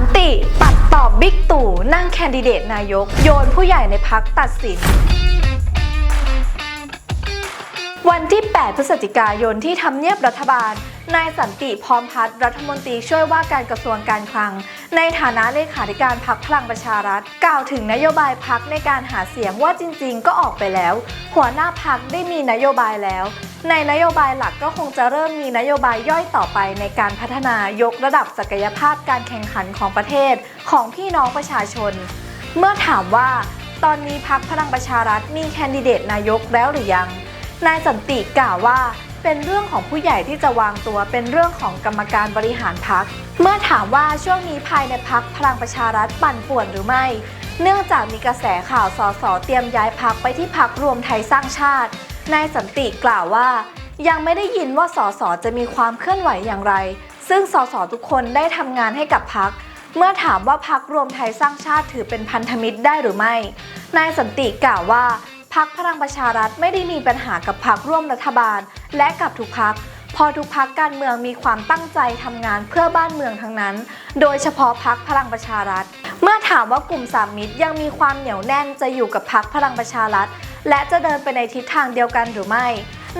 นติ ปัดตอบบิ๊กตู่นั่งแคนดิเดตนายก โยนผู้ใหญ่ในพักตัดสิน ที่ 8 พฤศจิกายนที่ทำเนียบรัฐบาล นายสันติพร้อมพัฒน์รัฐมนตรีช่วยว่าการกระทรวงการคลัง ในฐานะเลขาธิการพักพลังประชารัฐ กล่าวถึงนโยบายพักในการหาเสียงว่าจริงๆ ก็ออกไปแล้ว หัวหน้าพักได้มีนโยบายแล้ว ในนโยบายหลักก็คงจะเริ่มมีนโยบายย่อยต่อไปในการพัฒนายกระดับศักยภาพการแข่งขันของประเทศ ของพี่น้องประชาชน เมื่อถามว่า ตอนนี้พักพลังประชารัฐมีแคนดิเดตนายกแล้วหรือยัง นายสันติกล่าวว่า เป็นเรื่องของผู้ใหญ่ที่จะวางตัวเป็นเรื่องของกรรมการบริหารพัก เมื่อถามว่าช่วงนี้ภายในพักพลังประชารัฐปั่นป่วนหรือไม่ เนื่องจากมีกระแสข่าวสสเตรียมย้ายพักไปที่พักรวมไทยสร้างชาติ นายสันติกล่าวว่า ยังไม่ได้ยินว่าสสจะมีความเคลื่อนไหวอย่างไร ซึ่งสสทุกคนได้ทำงานให้กับพักเมื่อถามว่าพักรวมไทยสร้างชาติถือเป็นพันธมิตรได้หรือไม่ นายสันติกล่าวว่า พักพลังประชารัฐไม่ได้มีปัญหากับพักร่วมรัฐบาล และกับทุกพัก พอทุกพักการเมืองมีความตั้งใจทำงานเพื่อบ้านเมืองทั้งนั้น โดยเฉพาะพักพลังประชารัฐ เมื่อถามว่ากลุ่มสามมิตรยังมีความเหนียวแน่นจะอยู่กับพักพลังประชารัฐ และจะเดินไปในทิศทางเดียวกันหรือไม่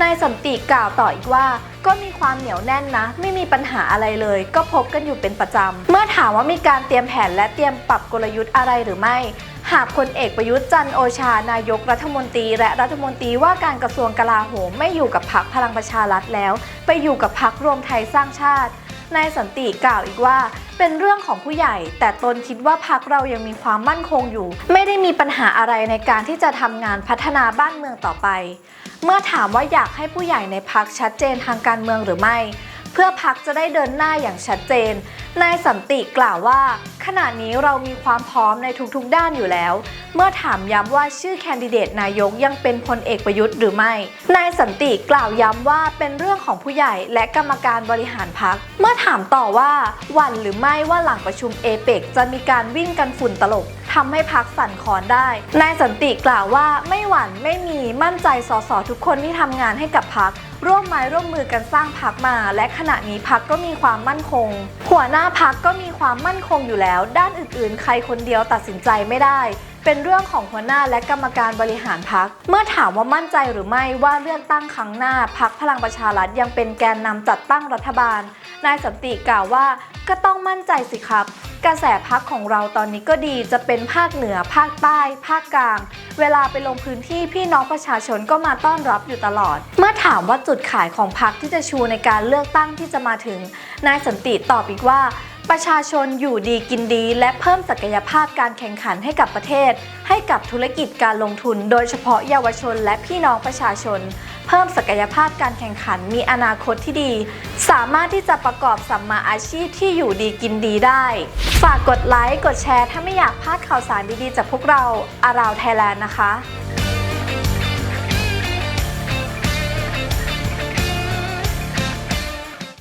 นายสันติกล่าวต่ออีกว่า ก็มีความเหนียวแน่นนะ ไม่มีปัญหาอะไรเลย ก็พบกันอยู่เป็นประจำ เมื่อถามว่ามีการเตรียมแผนและเตรียมปรับกลยุทธ์อะไรหรือไม่ หากพลเอกประยุทธ์จันโอชานายกรัฐมนตรี และรัฐมนตรีว่าการกระทรวงกลาโหมไม่อยู่กับพรรคพลังประชารัฐแล้ว ไปอยู่กับพรรครวมไทยสร้างชาตินายสันติกล่าวอีกว่า เป็นเรื่องของผู้ใหญ่ แต่ตนคิดว่าพักเรายังมีความมั่นคงอยู่ ไม่ได้มีปัญหาอะไรในการที่จะทำงานพัฒนาบ้านเมืองต่อไป เมื่อถามว่าอยากให้ผู้ใหญ่ในพักชัดเจนทางการเมืองหรือไม่ เพื่อพักจะได้เดินหน้าอย่างชัดเจนนายสันติกล่าวว่า ขณะนี้เรามีความพร้อมในทุกๆด้านอยู่แล้ว เมื่อถามย้ำว่าชื่อแคนดิเดตนายกยังเป็นพลเอกประยุทธ์หรือไม่ นายสันติกล่าวย้ำว่าเป็นเรื่องของผู้ใหญ่และกรรมการบริหารพัก เมื่อถามต่อว่าหวั่นหรือไม่ว่าหลังประชุมเอเปกจะมีการวิ่งกันฝุ่นตลบ ทำให้พักสั่นคลอนได้ นายสันติกล่าวว่าไม่หวั่นไม่มีมั่นใจสสทุกคนที่ทำงานให้กับพักร่วมไม้ร่วมมือกันสร้างพักมา และขณะนี้พักก็มีความมั่นคง หัวหน้าพักก็มีความมั่นคงอยู่แล้ว ด้านอื่นๆ ใครคนเดียวตัดสินใจไม่ได้ เป็นเรื่องของหัวหน้าและกรรมการบริหารพัก เมื่อถามว่ามั่นใจหรือไม่ว่าเลือกตั้งครั้งหน้าพักพลังประชารัฐยังเป็นแกนนำจัดตั้งรัฐบาล นายสันติกล่าวว่าก็ต้องมั่นใจสิครับ กระแสพักของเราตอนนี้ก็ดีจะเป็นภาคเหนือภาคใต้ ภาคกลาง เวลาไปลงพื้นที่พี่น้องประชาชนก็มาต้อนรับอยู่ตลอด เมื่อถามว่าจุดขายของพักที่จะชูในการเลือกตั้งที่จะมาถึงนายสันติตอบอีกว่าประชาชนอยู่ดีกินดีและเพิ่มศักยภาพการแข่งขันให้กับประเทศ ให้กับธุรกิจการลงทุน โดยเฉพาะเยาวชนและพี่น้องประชาชน เพิ่มศักยภาพการแข่งขันมีอนาคตที่ดี สามารถที่จะประกอบสัมมาอาชีพที่อยู่ดีกินดีได้ ฝากกดไลค์ กดแชร์ ถ้าไม่อยากพลาดข่าวสารดีๆ จากพวกเราอาราวไทยแลนด์นะคะ